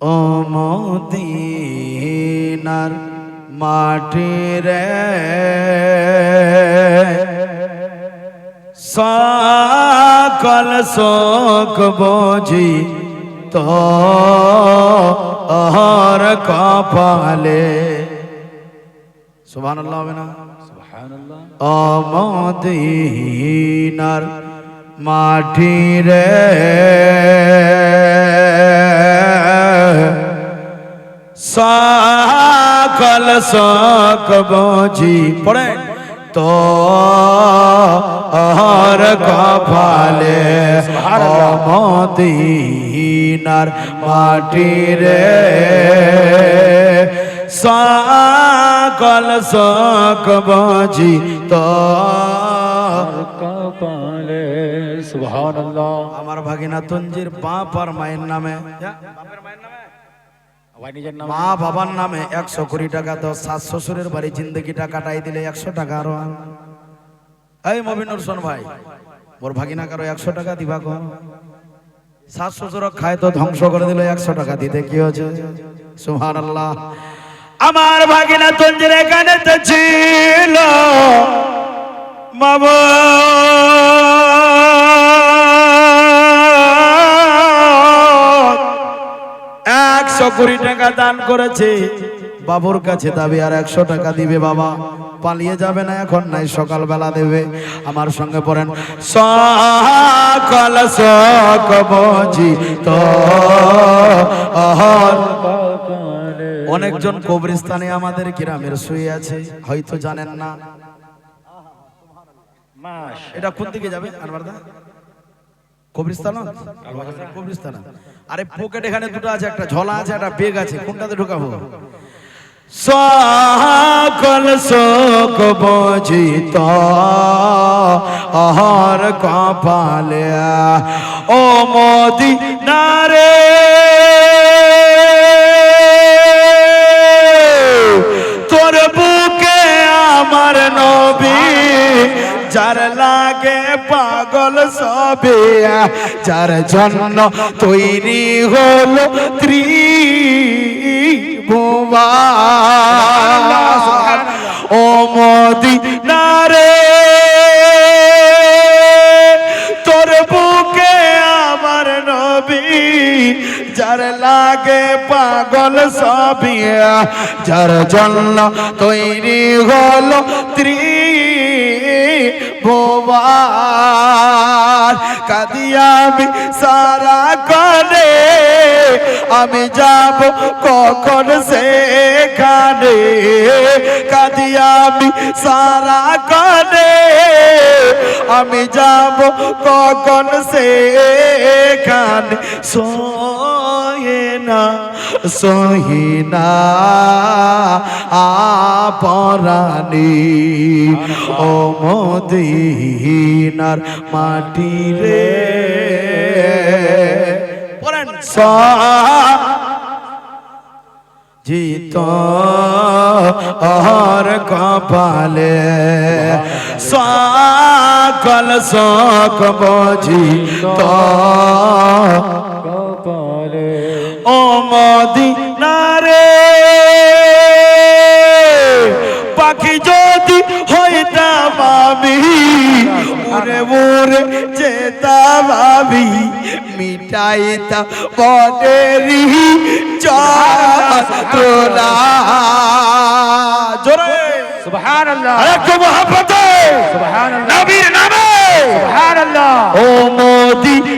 ও মদিনার মাটি রে। সকল শোক বোঝি তো হর কপালে। সুবহান আল্লাহ হবে না? অমদিনার মাটি রে। ساکل ساک بوجی پڑھیں۔ تو آہار کا پھالے او مدینار ماٹی رے۔ ساکل ساک بوجی تو سبحان اللہ۔ ہمارا بھاگینا تنجیر باپ اور مائن نام মা বাবার নামে একশো কোটি টাকা তো শাশ শ্বশুরের বাড়ি জিন্দগিটা কাটাই দিলে একশো টাকা আরও। এই মবিনুর শোন ভাই, মোর ভাগিনা কারও একশো টাকা দিবা কো শাশ শ্বশুর খায় তো ধ্বংস করে দিলে একশো টাকা দিতে কি হয়েছে? সুহান আল্লাহ আমার ভাগিনা তঞ্জির এখানে কুড়ি টাকা দান করেছে। বাবুর কাছে দাবি আর একশো টাকা দিবে বাবা। পালিয়ে যাবে না এখন নাই সকালবেলা দেবে। আমার সঙ্গে পড়েন সকাল বুঝি তো অনেকজন কবরস্থানে আমাদের গ্রামের শুয়ে আছে হয়তো জানেন না। মাস এটা কোন দিকে যাবে আনবারদা? আরে পকেট এখানে দুটো আছে, একটা ঝোলা আছে, একটা বেগ আছে। কোনটাতে ঢুকাবো? সকল শোক বুঝিত অহর কপালে। ও মোদি নারে তোর বুকে আমার নবী, যার লাগে পাগল সবে, যার জন্য তৈরি হলো ত্রিভুবান। ও মোদি নারে তোর বুকে আমার নবী, যার লাগে পাগল সবিয়া যার জন্য তৈরি হল হলো ত্রিভুবান কাদিয়াবি সারা করে আমি যাব কখন সেখানে? কাদিয়াবি সারা করে আমি যাব কখন সেখানে? সোয়ে না সহি না আপরানি ও মদিনার মাটি রে। জিত আর কপালে সকল শোক বুঝিত কপালে ও মদিনারে পাখি যদি হইতাম আমি উড়ে উড়ে যেতাম আমি মিটাইতাম বনেরি যন্ত্রণা জোরে। সুবহানাল্লাহ। আরেকটু মহাব্বতে। সুবহানাল্লাহ। নবীর নামে। সুবহানাল্লাহ। ও মদিনারে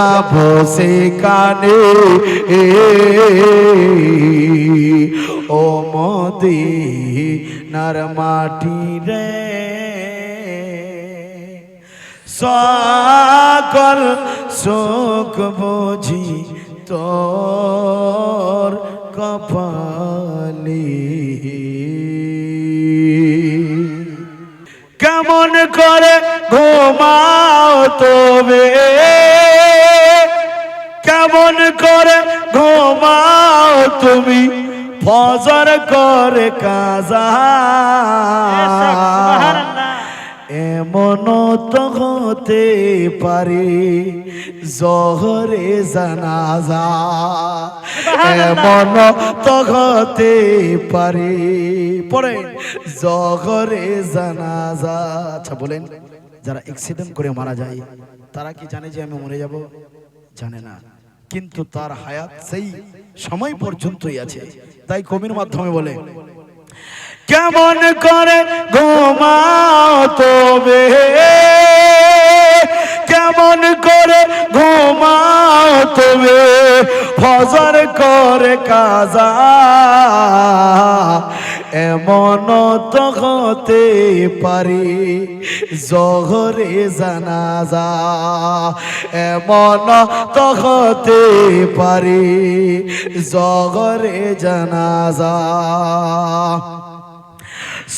যাব সেখানে। ও মোদি নার মাটি রে। সকল শোক বুঝি তোর কপালি। কেমন করে ঘুমাও তবে? কেমন করে ঘুমাও তুমি? ফজর করে কাজা। এমন তো হতে পারে জহরে জানাজা। এমন তো হতে পারে পরে জহরে জানাজা। আচ্ছা বলেন যারা অ্যাক্সিডেন্ট করে মারা যায় তারা কি জানে যে আমি মরে যাব? জানে না। কিন্তু তার হায়াত সেই সময় পর্যন্তই আছে। তাই কবির মাধ্যমে বলে, কেমন করে ঘুমাও কেমন করে ঘুমাও তবে? ফজর করে কাজা এমন তো হতে পারি জহরে জানাজা। এমন তো হতে পারি জহরে জানাজা।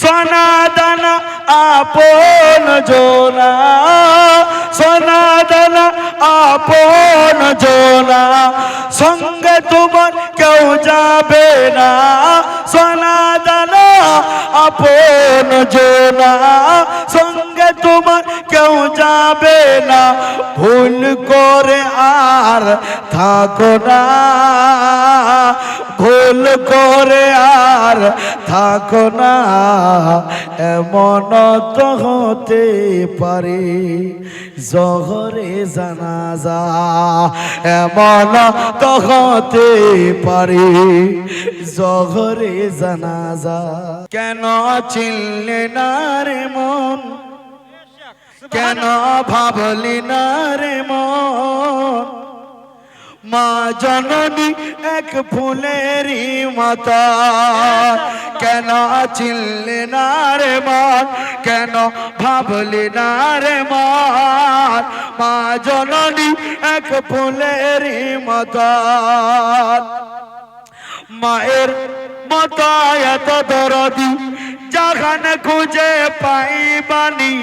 সনাদনা আপন জোনা সনাতন আপন জোনা। সঙ্গে তোমার কেউ যাবে না সনাতন আপন জোনা। সঙ্গে তোমার কেউ যাবে না। ভুল করে আর থাকো না। ভুল করে আর থাকো না। এমন তো হতে পারে, জহরে জানাজা। এমন তো হতে পারে, জহরে জানাজা। কেন চিনলে না রে মন? কেন ভাবলি না রে মা জননী এক ফুলেরই মাতা। কেন চিনলে না রে মন? কেন ভাবলি না রে মা জননী এক ফুলেরই মাতা। মায়ের মতো এত দরদি যেখানে খুঁজে পাইবানি।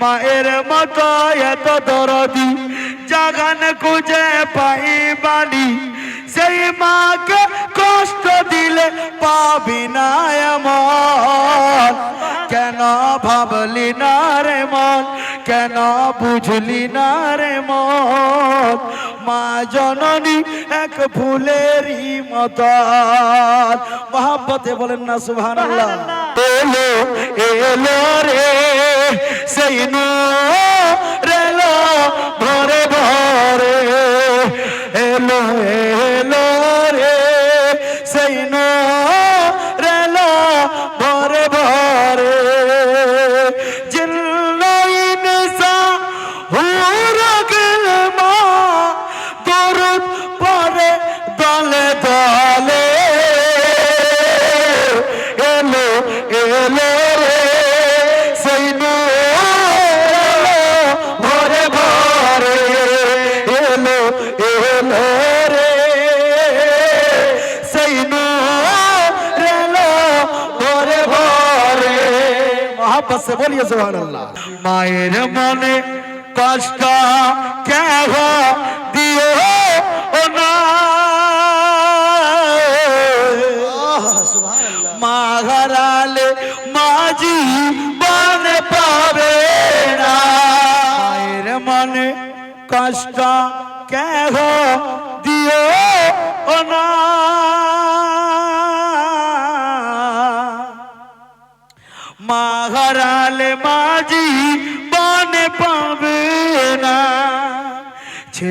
মায়ের মতো এত দরদি, জাগান খুঁজে পাই পাইবানি সেই মাকে কষ্ট দিলে পাবি না এমন। কেন ভাবলি না রে মন, কেন বুঝলি না রে মন? মা জননী এক ফুলেরই মত মহাব্বতে বলেন না সুভান এলো এলো রে, সেই রেলো ভরে ভরে। এলো এলো আসছে বলি সুবহানাল্লাহ। মায়ের মনে কষ্ট কেহ দিও না। মা হারালে মাঝি বন পাবে না। মায়ের মনে কষ্ট কেহ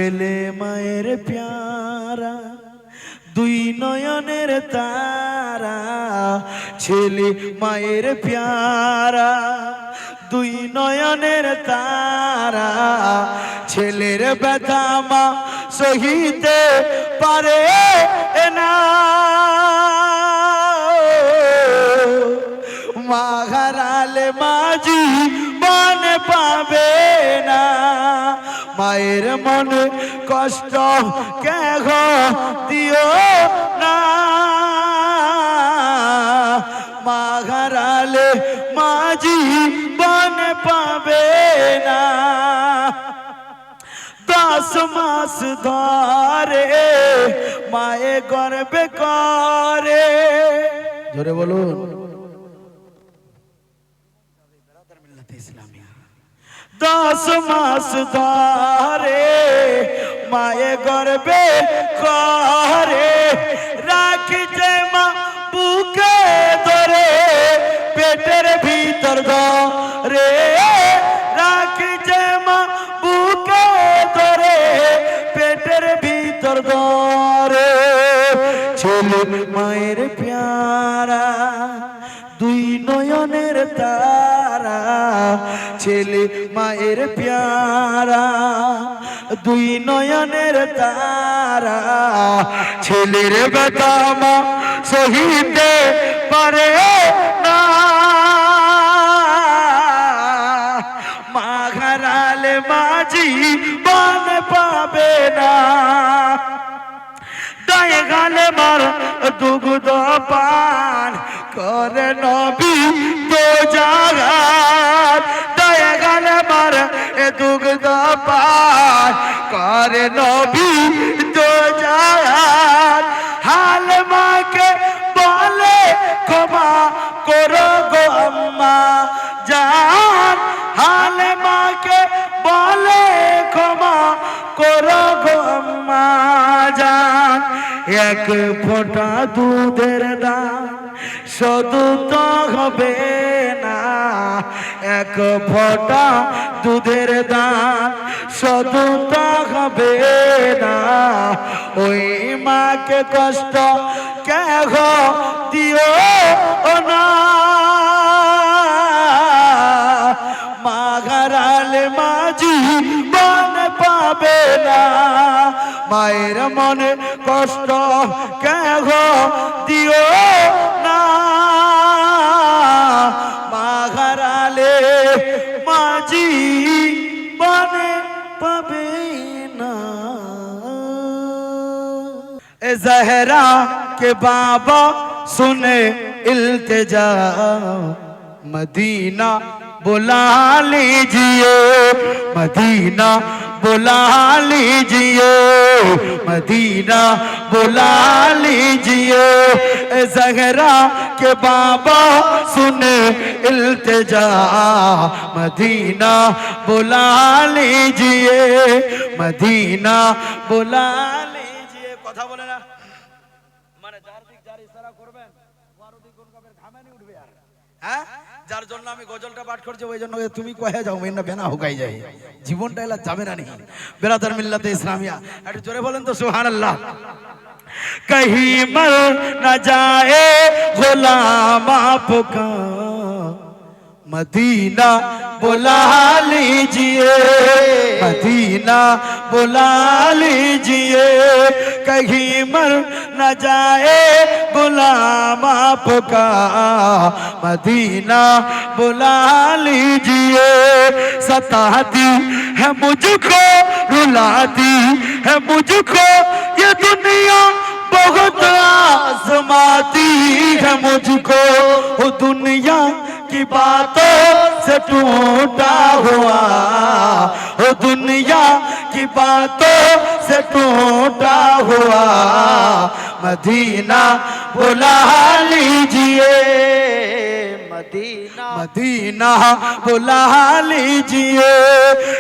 ছেলে মায়ের প্যারা, দুই নয়নের তারা। ছেলে মায়ের প্যারা, দুই নয়নের তারা। ছেলের ব্যথা মা সহিতে পারে না। মা হারালে মাঝি জীবন পাবে মায়ের মনে কষ্ট কেহ দিও না। মা হারালে মা জীবন পাবে না। দশ মাস ধরে মায়ে গর্বে করে। জোরে বলুন। দশ মাস ধরে মায়ে গর্বে করে। রাখিছে মা মায়ের প্যারা, দুই নয়নের তারা। ছেলের বেদামা সহিতে পারে না। মা ঘরালে মাঝি বন পাবে না। দায়ে গালে মার দুগ্ধ পান করে নবী তো এ দুগ্ধ পান করে নবী তো হাল মাকে বলে, ক্ষমা করো গো আম্মা জান। হাল মাকে বলে, ক্ষমা করো গো আম্মা জান। এক ফোঁটা দুধের দাম শুধু তো হবে না। এক ফোঁটা দুধের দাম শুধু তো হবে না ওই মাকে কষ্ট কেহ দিও না। মা ঘরালে মাঝি মন পাবে না। মায়ের মনে কষ্ট কেহ زہرا کے بابا سنے التجا۔ مدینہ بلا لیجیے، مدینہ بلا لیجیے، مدینہ بلا لیجیے۔ زہرا کے بابا سنے التجا۔ مدینہ بلا لیجیے، مدینہ بلا لیجیے۔ کتھا بولے نا۔ যার জন্য আমি গজলটা পাঠ করছি, ওই জন্য তুমি কয়ে যাও মেন না বেনা হোকাই যায়। জীবনটা এলা যাবে না নি। বেরাদার মিল্লাতে ইসলামিয়া। একটু জোরে বলেন তো সুহান আল্লাহ কহি মর না যায় গোলাম পোকা मदीना बुला लीजिए मदीना बुला लीजिए कहीं मर न जाए गुलाम आपका मदीना बुला लीजिए सताती है मुझको रुलाती है मुझको ये दुनिया बहुत आजमाती है मुझको کی باتوں سے ٹوٹا ہوا وہ دنیا کی باتوں سے ٹوٹا ہوا۔ مدینہ بلا لیجیے، مدینہ مدینہ بلا لیجیے۔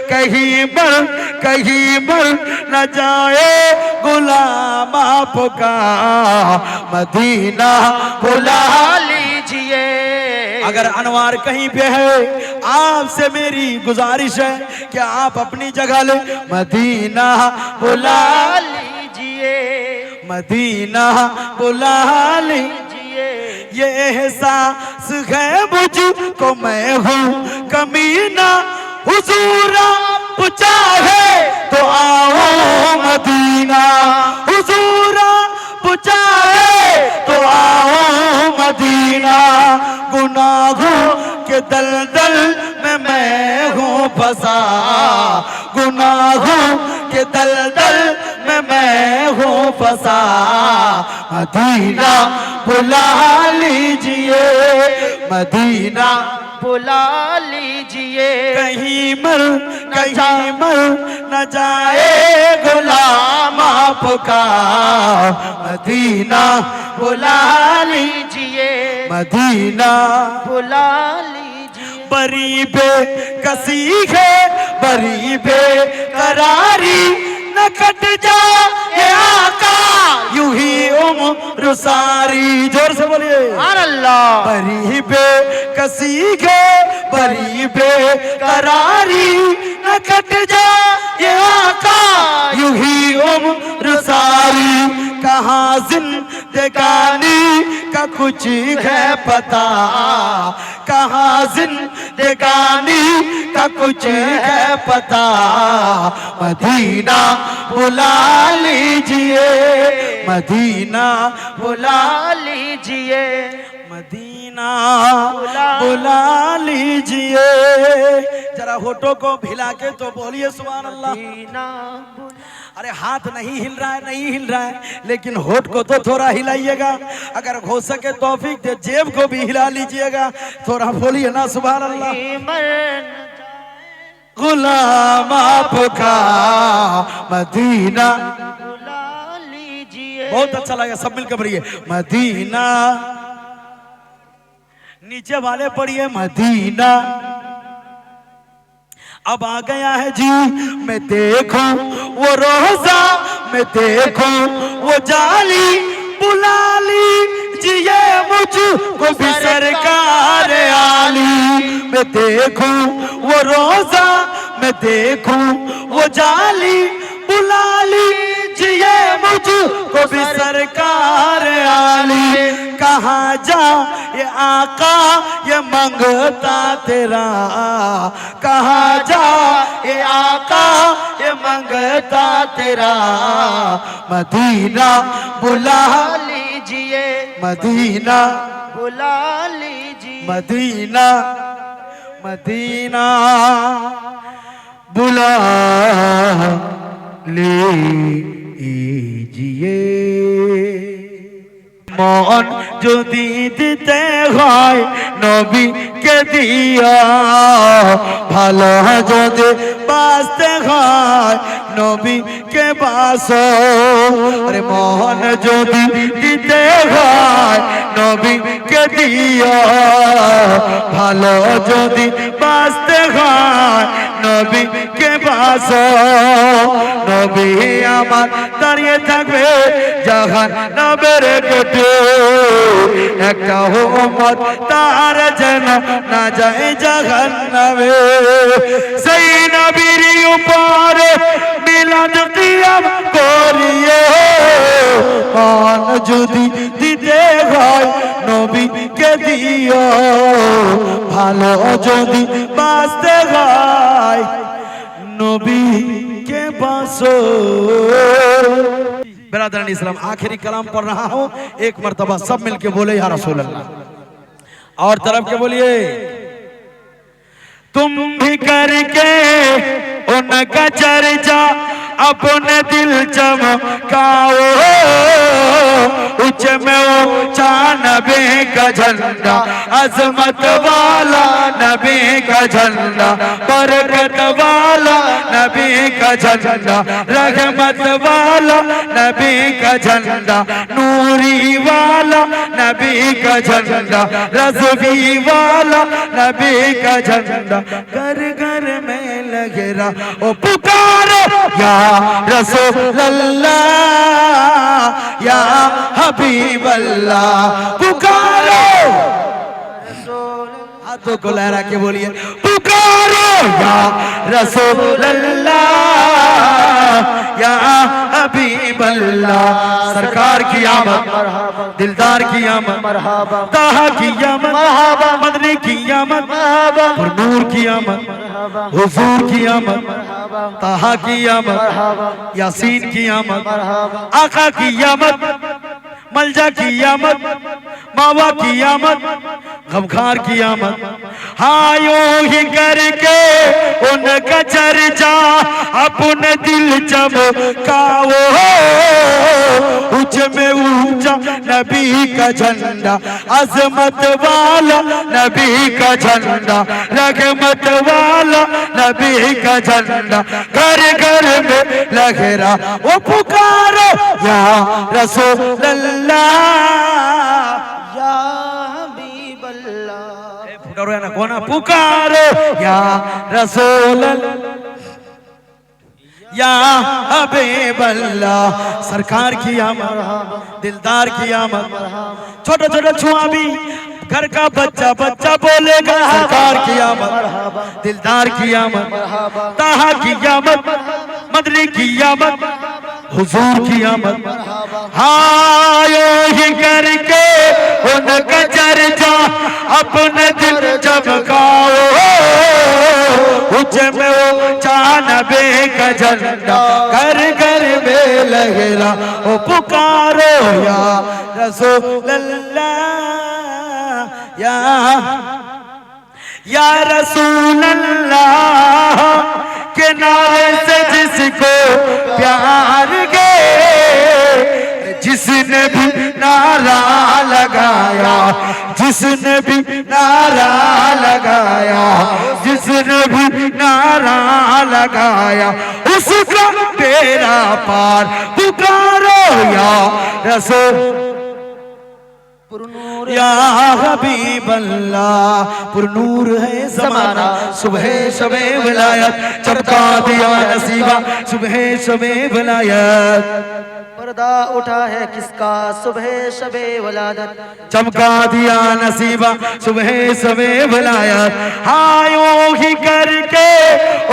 کہیں بر کہیں بر نہ جائے غلام آپ کا۔ مدینہ بلا لیجیے۔ اگر انوار کہیں پہ ہے، آپ سے میری گزارش ہے کہ آپ اپنی جگہ لے مدینہ بلا لیجیے۔ مدینہ بلا لیجیے۔ یہ احساس ہے مجھ کو میں ہوں کمینہ حضور آپ چاہے تو آؤ مدینہ حضور آپ چاہے تو آؤ مدینہ گناہوں کے دلدل میں میں ہوں بسا گناہوں کے دلدل ہو ہوں فسا۔ مدینہ بلا لیجیے۔ مدینہ بلا لیجیے۔ کہیں مر کہیں مر نہ جائے غلام آپ کا۔ مدینہ بلا لیجیے۔ مدینہ بلا لیجیے۔ بری بے کسی ہے بری بے قراری نہ کٹ جا۔ اے آقا. یوں ہی عمر ساری جور سے بولیے. سبحان اللہ. بری بے کسی کے بری بے قراری نہ کٹ جا یہ آقا. یوں ہی عمر ساری کہاں زندگی زندگانی کا کچھ ہے پتا کہاں زندگانی کا کچھ ہے پتا مدینہ بلا لیجیے، مدینہ بلا لیجیے، مدینہ بلا لیجیے۔ ذرا ہوتوں کو بھلا کے تو بولیے، سبحان اللہ۔ ارے ہاتھ نہیں ہل رہا ہے نہیں ہل رہا ہے لیکن ہوٹ کو تو تھوڑا ہلائیے گا۔ اگر ہو سکے توفیق دے جیب کو بھی ہلا لیجیے گا۔ تھوڑا بولیے نا سبحان اللہ۔ غلام آپ کا مدینہ۔ بہت اچھا لگا سب مل کے پڑھیے۔ مدینہ۔ نیچے والے پڑھیے مدینہ۔ اب آ گیا ہے جی میں دیکھوں، وہ روزہ میں دیکھوں، وہ جالی، بلالی جی یہ مجھ کو بھی سرکار آلی میں دیکھوں، وہ روزہ میں دیکھوں، وہ جالی، بلالی۔ لیے مجھ کو بھی سرکار آلی کہاں جا یہ آقا یہ منگتا تیرا کہاں جا یہ آقا یہ منگتا تیرا مدینہ بلا لیجیے مدینہ بلا لیجیے مدینہ مدینہ بلا لی জিয়ে মন যদি দিতে হয় নবী কে দিয়া। ভালো যদি বাঁচতে হয় নবীকে বাস। আরে মোহন যদি দিতে হয়, নবীকে দিয়া ভালো যদি বাঁচতে হয়, নবীকে বাস। নবী আমার দাঁড়িয়ে থাকবে জাহান নবের গেটে একটা হোমত তার যেন না যায় জাহান নামে। সেই নবীর উপরে আলো যদি বাঁচতে হয় نبی باسو برادران اسلام، آخری کلام پڑھ رہا ہوں۔ ایک مرتبہ سب مل کے بولے، یا رسول اللہ۔ اور طرف کے بولیے، تم بھی کر کے ان کا چرچا اپنے دل چمکاؤ اچ میں اوچا نبی کا جھنڈا، عظمت والا نبی کا جھنڈا، برکت والا نبی کا جھنڈا، رحمت والا نبی کا جھنڈا، نوری والا نبی کا جھنڈا رزوی والا نبی کا جھنڈا۔ گھر گھر میں रहा ओ पुकारो या रसूल अल्लाह या हबीब अल्लाह पुकारो ہاتھوں کو لہرا کے بولیے پکارو یا رسول اللہ یا حبیب اللہ سرکار کی آمد دلدار کی آمد تاہا کی آمد مدنی کی آمد پرنور کی آمد حضور کی آمد تاہا کی آمد یاسین کی آمد آقا کی آمد ملجا کی آمد ماوا کی آمد غمخار کی آمد۔ ہایوں ہی کر کے ان کا چر جا اپنے دل جب کاو اچھ میں اونچا نبی کا جھنڈا، عظمت والا نبی کا جھنڈا، رحمت والا نبی کا جھنڈا۔ گھر گھر میں لگ رہا وہ پکارو یا رسول اللہ۔ اللہ۔ ફૂટારો એના કોના પુકારો યા રસૂલ یا حبیب اللہ۔ سرکار کی آمد دلدار کی آمد۔ چھوٹا چھوٹا چھوان بھی۔ گھر کا بچہ بچہ بولے گا۔ سرکار کی آمد دلدار کی آمد۔ تاہا کی آمد مدری کی آمد۔ حضور کی آمد۔ ہائے ہی کر کے ان کا چرچا اپنے دل جب کاؤ اچھے میں وہ چانبے کا جھنڈا کر کر بے لہرا۔ وہ پکارو یا رسول اللہ، یا یا رسول اللہ، کے نعرے سے جس کو پیار نے بھی نعرہ لگایا جس نے بھی نعرہ لگایا جس نے بھی نعرہ لگایا۔ اس کا تیرا پار پکارو یا رسول۔ یا حبیب اللہ پر نور ہے زمانہ۔ صبح شبہ ولایت چمکا دیا نصیبہ۔ صبح شبہ ولایت۔ پردہ اٹھا ہے کس کا؟ صبح شب ولادت۔ چمکا دیا نصیبہ۔ صبح شب ولایت۔ ہائیوں ہی کر کے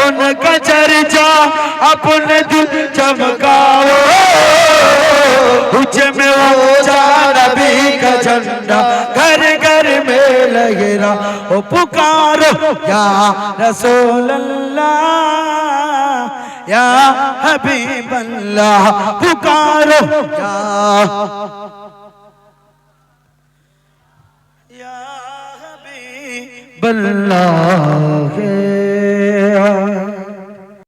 ان کا چرچا اپنے دل چمکاؤ۔ حجم اونچا نبی کا جھنڈا۔ घर घर में लहरा ओ पुकारो या रसूल अल्लाह या हबीब अल्लाह पुकारो या या हबीब अल्लाह